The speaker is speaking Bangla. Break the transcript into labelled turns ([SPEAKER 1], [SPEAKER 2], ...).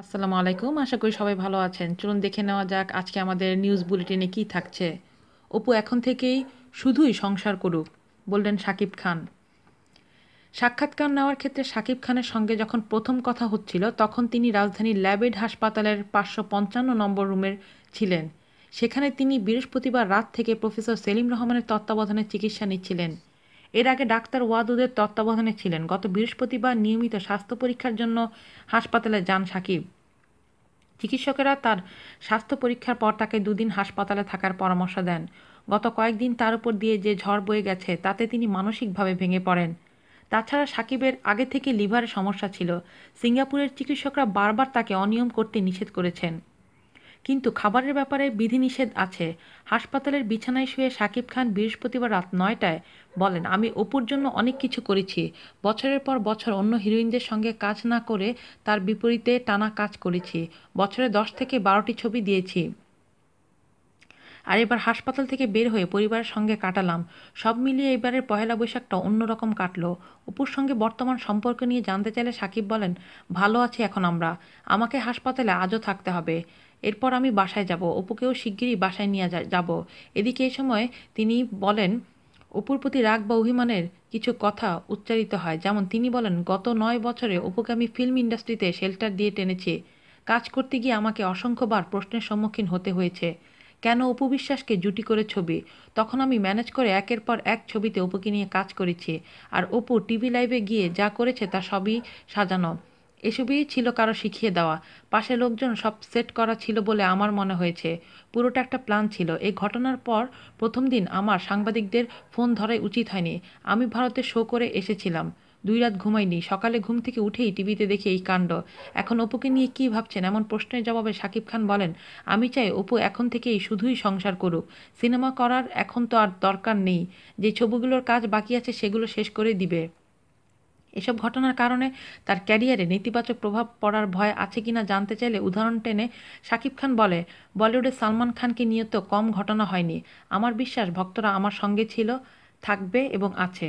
[SPEAKER 1] আসসালামু আলাইকুম। আশা করি সবাই ভালো আছেন। চলুন দেখে নেওয়া যাক আজকে আমাদের নিউজ বুলেটিনে কী থাকছে। অপু, এখন থেকেই শুধুই সংসার করুক, বললেন সাকিব খান। সাক্ষাৎকার নেওয়ার ক্ষেত্রে সাকিব খানের সঙ্গে যখন প্রথম কথা হচ্ছিল, তখন তিনি রাজধানীর ল্যাবেড হাসপাতালের পাঁচশো পঞ্চান্ন নম্বর রুমের ছিলেন। সেখানে তিনি বৃহস্পতিবার রাত থেকে প্রফেসর সেলিম রহমানের তত্ত্বাবধানে চিকিৎসা নিচ্ছিলেন। এর আগে ডাক্তার ওয়াদুদের তত্ত্বাবধানে ছিলেন। গত বৃহস্পতিবার নিয়মিত স্বাস্থ্য পরীক্ষার জন্য হাসপাতালে যান সাকিব। চিকিৎসকেরা তার স্বাস্থ্য পরীক্ষার পর তাকে দুদিন হাসপাতালে থাকার পরামর্শ দেন। গত কয়েকদিন তার উপর দিয়ে যে ঝড় বয়ে গেছে, তাতে তিনি মানসিকভাবে ভেঙে পড়েন। তাছাড়া সাকিবের আগে থেকে লিভারের সমস্যা ছিল। সিঙ্গাপুরের চিকিৎসকরা বারবার তাকে অনিয়ম করতে নিষেধ করেছেন। কিন্তু খাবারের ব্যাপারে বিধিনিষেধ আছে। হাসপাতালের বিছানায় শুয়ে সাকিব খান বৃহস্পতিবার রাত নয়টায় বলেন, আমি অপুর জন্য অনেক কিছু করেছি। বছরের পর বছর অন্য হিরোইনদের সঙ্গে কাজ না করে তার বিপরীতে টানা কাজ করেছি। বছরে দশ থেকে বারোটি ছবি দিয়েছি। আর এবার হাসপাতাল থেকে বের হয়ে পরিবারের সঙ্গে কাটালাম। সব মিলিয়ে এবারের পহেলা বৈশাখটা অন্যরকম কাটলো। অপুর সঙ্গে বর্তমান সম্পর্ক নিয়ে জানতে চাইলে সাকিব বলেন, ভালো আছি এখন আমরা। আমাকে হাসপাতালে আজও থাকতে হবে। এরপর আমি বাসায় যাব। অপুকেও শিগগিরই বাসায় নিয়ে যাব। এদিকে এই সময় তিনি বলেন, অপুর প্রতি রাগ বা অভিমানের কিছু কথা উচ্চারিত হয়। যেমন তিনি বলেন, গত নয় বছরে অপুকে আমি ফিল্ম ইন্ডাস্ট্রিতে শেল্টার দিয়ে টেনেছি। কাজ করতে গিয়ে আমাকে অসংখ্যবার প্রশ্নের সম্মুখীন হতে হয়েছে। কেন অপু বিশ্বাসকে জুটি করে ছবি? তখন আমি ম্যানেজ করে একের পর এক ছবিতে অপুকে নিয়ে কাজ করেছি। আর অপু টিভি লাইভে গিয়ে যা করেছে তা সবই সাজানো। এসবই ছিল কারও শিখিয়ে দেওয়া। পাশে লোকজন সব সেট করা ছিল বলে আমার মনে হয়েছে। পুরোটা একটা প্ল্যান ছিল। এই ঘটনার পর প্রথম দিন আমার সাংবাদিকদের ফোন ধরাই উচিত হয়নি। আমি ভারতে শো করে এসেছিলাম। দুই রাত ঘুমাইনি। সকালে ঘুম থেকে উঠেই টিভিতে দেখি এই কাণ্ড। এখন অপুকে নিয়ে কী ভাবছেন? এমন প্রশ্নের জবাবে শাকিব খান বলেন, আমি চাই অপু এখন থেকেই শুধুই সংসার করুক। সিনেমা করার এখন তো আর দরকার নেই। যে ছবিগুলোর কাজ বাকি আছে সেগুলো শেষ করে দিবে। এসব ঘটনার কারণে তার ক্যারিয়ারে নেতিবাচক প্রভাব পড়ার ভয় আছে কিনা জানতে চাইলে উদাহরণ টেনে শাকিব খান বলে, বলিউডে সালমান খানকে নিয়ে তো কম ঘটনা হয়নি। আমার বিশ্বাস ভক্তরা আমার সঙ্গে ছিল, থাকবে এবং আছে।